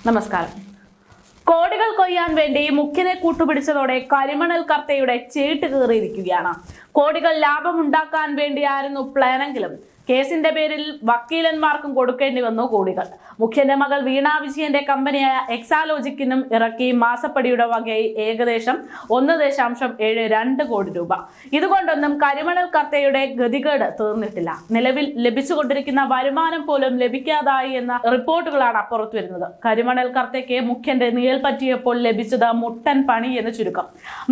നമസ്കാരം. കോടികൾ കൊയ്യാൻ വേണ്ടി മുഖ്യനെ കൂട്ടുപിടിച്ചതോടെ കരിമണൽ കർത്തയുടെ ചേട്ട് കയറിയിരിക്കുകയാണ് കോടികൾ ലാഭമുണ്ടാക്കാൻ വേണ്ടിയായിരുന്നു പ്ലാനെങ്കിലും കേസിന്റെ പേരിൽ വക്കീലന്മാർക്കും കൊടുക്കേണ്ടി വന്നു കോടികൾ. മുഖ്യന്റെ മകൾ വീണ വിജയന്റെ കമ്പനിയായ എക്സാലോജിക്കിനും ഇറക്കി മാസപ്പടിയുടെ വകയായി ഏകദേശം ഒന്ന് ദശാംശം ഏഴ് രണ്ട് കോടി രൂപ. ഇതുകൊണ്ടൊന്നും കരിമണൽ കർത്തയുടെ ഗതികേട് തീർന്നിട്ടില്ല. നിലവിൽ ലഭിച്ചുകൊണ്ടിരിക്കുന്ന വരുമാനം പോലും ലഭിക്കാതായി എന്ന റിപ്പോർട്ടുകളാണ് അപ്പുറത്ത് വരുന്നത്. കരിമണൽ കർത്തയ്ക്ക് മുഖ്യന്റെ നീൽ പറ്റിയപ്പോൾ ലഭിച്ചത് മുട്ടൻ പണി എന്ന് ചുരുക്കം.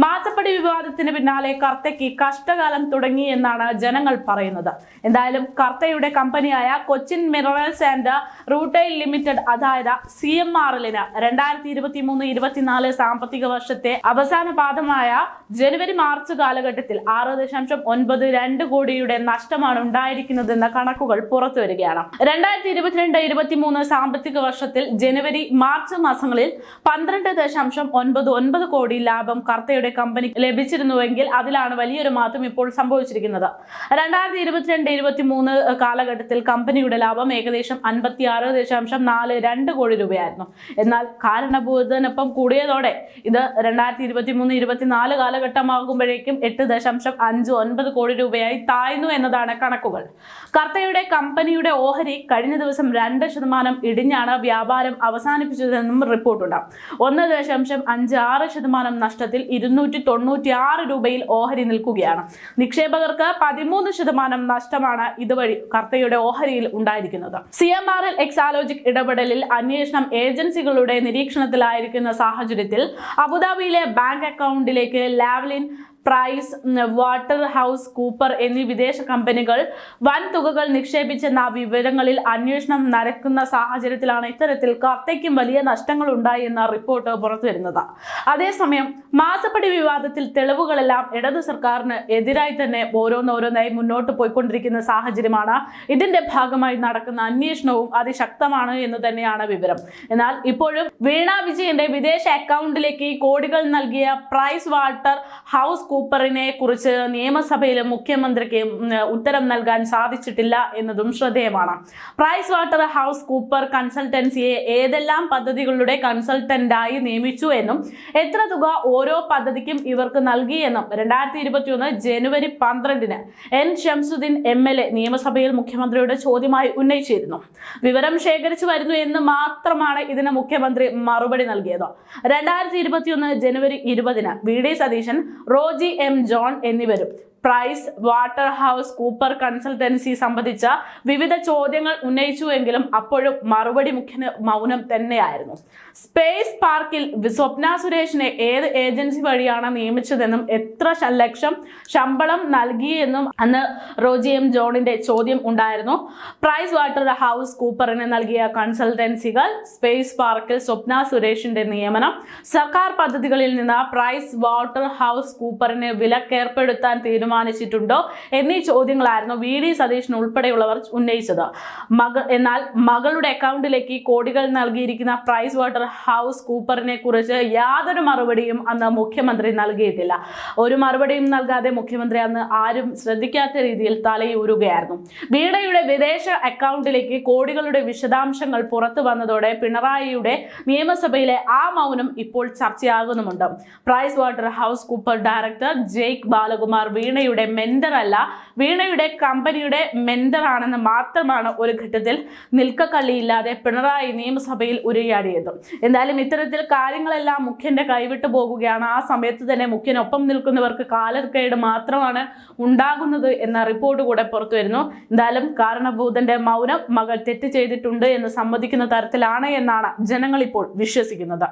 മാസപ്പടി വിവാദത്തിന് പിന്നാലെ കർത്തയ്ക്ക് കഷ്ടകാലം തുടങ്ങി എന്നാണ് ജനങ്ങൾ പറയുന്നത്. എന്തായാലും കർത്തയുടെ കമ്പനിയായ Cochin minerals and rutile limited അതായത് സി എം ആർ എല്ലിന് രണ്ടായിരത്തി ഇരുപത്തി മൂന്ന് ഇരുപത്തിനാല് സാമ്പത്തിക വർഷത്തെ അവസാന പാദമായ ജനുവരി മാർച്ച് കാലഘട്ടത്തിൽ ആറ് ദശാംശം ഒൻപത് രണ്ട് കോടിയുടെ നഷ്ടമാണ് ഉണ്ടായിരിക്കുന്നതെന്ന കണക്കുകൾ പുറത്തു വരികയാണ്. രണ്ടായിരത്തി ഇരുപത്തിരണ്ട് ഇരുപത്തിമൂന്ന് സാമ്പത്തിക വർഷത്തിൽ ജനുവരി മാർച്ച് മാസങ്ങളിൽ പന്ത്രണ്ട് ദശാംശം ഒൻപത് ഒൻപത് കോടി ലാഭം കർത്തയുടെ കമ്പനി ലഭിച്ചിരുന്നുവെങ്കിൽ അതിലാണ് വലിയൊരു മാറ്റം ഇപ്പോൾ സംഭവിച്ചിരിക്കുന്നത്. രണ്ടായിരത്തി ഇരുപത്തിരണ്ട് ഇരുപത്തി മൂന്ന് കാലഘട്ടത്തിൽ കമ്പനിയുടെ ലാഭം ഏകദേശം അൻപത്തി ആറ് ദശാംശം നാല് രണ്ട് കോടി രൂപയായിരുന്നു. എന്നാൽ കാരണബോധനൊപ്പം കൂടിയതോടെ ഇത് രണ്ടായിരത്തി ഇരുപത്തി മൂന്ന് ഇരുപത്തിനാല് കാലഘട്ടമാകുമ്പോഴേക്കും എട്ട് ദശാംശം അഞ്ച് ഒൻപത് കോടി രൂപയായി താഴ്ന്നു എന്നതാണ് കണക്കുകൾ. കർത്തയുടെ കമ്പനിയുടെ ഓഹരി കഴിഞ്ഞ ദിവസം രണ്ട് ശതമാനം ഇടിഞ്ഞാണ് വ്യാപാരം അവസാനിപ്പിച്ചതെന്നും റിപ്പോർട്ടുണ്ട്. ഒന്ന് ദശാംശം അഞ്ച് ആറ് ശതമാനം നഷ്ടത്തിൽ ഇരുന്നൂറ്റി തൊണ്ണൂറ്റി ആറ് രൂപയിൽ ഓഹരി നിൽക്കുകയാണ്. നിക്ഷേപകർക്ക് പതിമൂന്ന് ശതമാനം നഷ്ടമാണ് ഇതുവഴി കർത്തയുടെ ഓഹരിയിൽ ഉണ്ടായിരിക്കുന്നത്. C M R L Exalogic ഇടപെടലിൽ അന്വേഷണം ഏജൻസികളുടെ നിരീക്ഷണത്തിലായിരിക്കുന്ന സാഹചര്യത്തിൽ അബുദാബിയിലെ ബാങ്ക് അക്കൗണ്ടിലേക്ക് Lavalin Price water house Cooper എന്നീ വിദേശ കമ്പനികൾ വൻ തുകകൾ നിക്ഷേപിച്ചെന്ന വിവരങ്ങളിൽ അന്വേഷണം നടക്കുന്ന സാഹചര്യത്തിലാണ് ഇത്തരത്തിൽ കർത്തയ്ക്കും വലിയ നഷ്ടങ്ങൾ ഉണ്ടായി എന്ന റിപ്പോർട്ട് പുറത്തുവരുന്നത് അതേസമയം മാസപ്പടി വിവാദത്തിൽ തെളിവുകളെല്ലാം ഇടതു സർക്കാരിന് എതിരായി തന്നെ ഓരോന്നോരോന്നായി മുന്നോട്ട് പോയിക്കൊണ്ടിരിക്കുന്ന സാഹചര്യമാണ് ഇതിന്റെ ഭാഗമായി നടക്കുന്ന അന്വേഷണവും അതിശക്തമാണ് എന്ന് തന്നെയാണ് വിവരം. എന്നാൽ ഇപ്പോഴും വീണ വിജയന്റെ വിദേശ അക്കൗണ്ടിലേക്ക് കോടികൾ നൽകിയ പ്രൈസ് വാട്ടർ ഹൗസ് കൂപ്പറിനെ കുറിച്ച് നിയമസഭയിലും മുഖ്യമന്ത്രിക്ക് ഉത്തരം നൽകാൻ സാധിച്ചിട്ടില്ല എന്നതും ശ്രദ്ധേയമാണ്. പ്രൈസ് വാട്ടർ ഹൗസ് കൂപ്പർ കൺസൾട്ടൻസിയെ ഏതെല്ലാം പദ്ധതികളുടെ കൺസൾട്ടന്റായി നിയമിച്ചു എന്നും എത്ര തുക ഓരോ പദ്ധതിക്കും ഇവർക്ക് നൽകിയെന്നും രണ്ടായിരത്തി ഇരുപത്തിയൊന്ന് ജനുവരി പന്ത്രണ്ടിന് N Shamsuddin M L A നിയമസഭയിൽ മുഖ്യമന്ത്രിയുടെ ചോദ്യമായി ഉന്നയിച്ചിരുന്നു. വിവരം ശേഖരിച്ചു വരുന്നു എന്ന് മാത്രമാണ് ഇതിന് മുഖ്യമന്ത്രി മറുപടി നൽകിയത്. രണ്ടായിരത്തി ഇരുപത്തിയൊന്ന് ജനുവരി ഇരുപതിന് V D Satheesan Roji M John എന്നിവരും Price water house Cooper consultancy സംബന്ധിച്ച വിവിധ ചോദ്യങ്ങൾ ഉന്നയിച്ചുവെങ്കിലും അപ്പോഴും മറുപടി മുഖ്യന് മൗനം തന്നെയായിരുന്നു. സ്പേസ് പാർക്കിൽ സ്വപ്ന സുരേഷിനെ ഏത് ഏജൻസി വഴിയാണ് നിയമിച്ചതെന്നും എത്ര ലക്ഷം ശമ്പളം നൽകിയെന്നും അന്ന് റോജി എം ജോണിന്റെ ചോദ്യം ഉണ്ടായിരുന്നു. പ്രൈസ് വാട്ടർ ഹൗസ് കൂപ്പറിന് നൽകിയ കൺസൾട്ടൻസികൾ സ്പേസ് പാർക്കിൽ സ്വപ്ന സുരേഷിന്റെ നിയമനം. സർക്കാർ പദ്ധതികളിൽ നിന്ന് പ്രൈസ് വാട്ടർ ഹൗസ് കൂപ്പറിന് വിലക്കേർപ്പെടുത്താൻ തീരുമാനിച്ചിട്ടുണ്ടോ എന്നീ ചോദ്യങ്ങളായിരുന്നു വി ഡി സതീഷിന് ഉൾപ്പെടെയുള്ളവർ ഉന്നയിച്ചത്. മകൾ എന്നാൽ മകളുടെ അക്കൗണ്ടിലേക്ക് കോടികൾ നൽകിയിരിക്കുന്ന പ്രൈസ് വാട്ടർ ഹൗസ് കൂപ്പറിനെ കുറിച്ച് യാതൊരു മറുപടിയും അന്ന് മുഖ്യമന്ത്രി നൽകിയിട്ടില്ല. ഒരു മറുപടിയും നൽകാതെ മുഖ്യമന്ത്രി അന്ന് ആരും ശ്രദ്ധിക്കാത്ത രീതിയിൽ തലയൂരുകയായിരുന്നു. വീടയുടെ വിദേശ അക്കൗണ്ടിലേക്ക് കോടികളുടെ വിശദാംശങ്ങൾ പുറത്തു വന്നതോടെ പിണറായിയുടെ നിയമസഭയിലെ ആ മൗനം ഇപ്പോൾ ചർച്ചയാകുന്നുമുണ്ട്. Price Waterhouse Cooper director Jake Balakumar വീണയുടെ മെന്റർ അല്ല വീണയുടെ കമ്പനിയുടെ മെന്റർ ആണെന്ന് മാത്രമാണ് ഒരു ഘട്ടത്തിൽ നിൽക്കക്കള്ളിയില്ലാതെ പിണറായി നിയമസഭയിൽ ഉരയാടിയത്. എന്തായാലും ഇത്തരത്തിൽ കാര്യങ്ങളെല്ലാം മുഖ്യന്റെ കൈവിട്ടു പോകുകയാണ്. ആ സമയത്ത് തന്നെ മുഖ്യനൊപ്പം നിൽക്കുന്നവർക്ക് കാലക്കേട് മാത്രമാണ് ഉണ്ടാകുന്നത് എന്ന റിപ്പോർട്ട് കൂടെ പുറത്തു വരുന്നു. എന്തായാലും കാരണഭൂതന്റെ മൗനം മകൾ തെറ്റ് ചെയ്തിട്ടുണ്ട് എന്ന് സമ്മതിക്കുന്ന തരത്തിലാണ് എന്നാണ് ജനങ്ങൾ ഇപ്പോൾ വിശ്വസിക്കുന്നത്.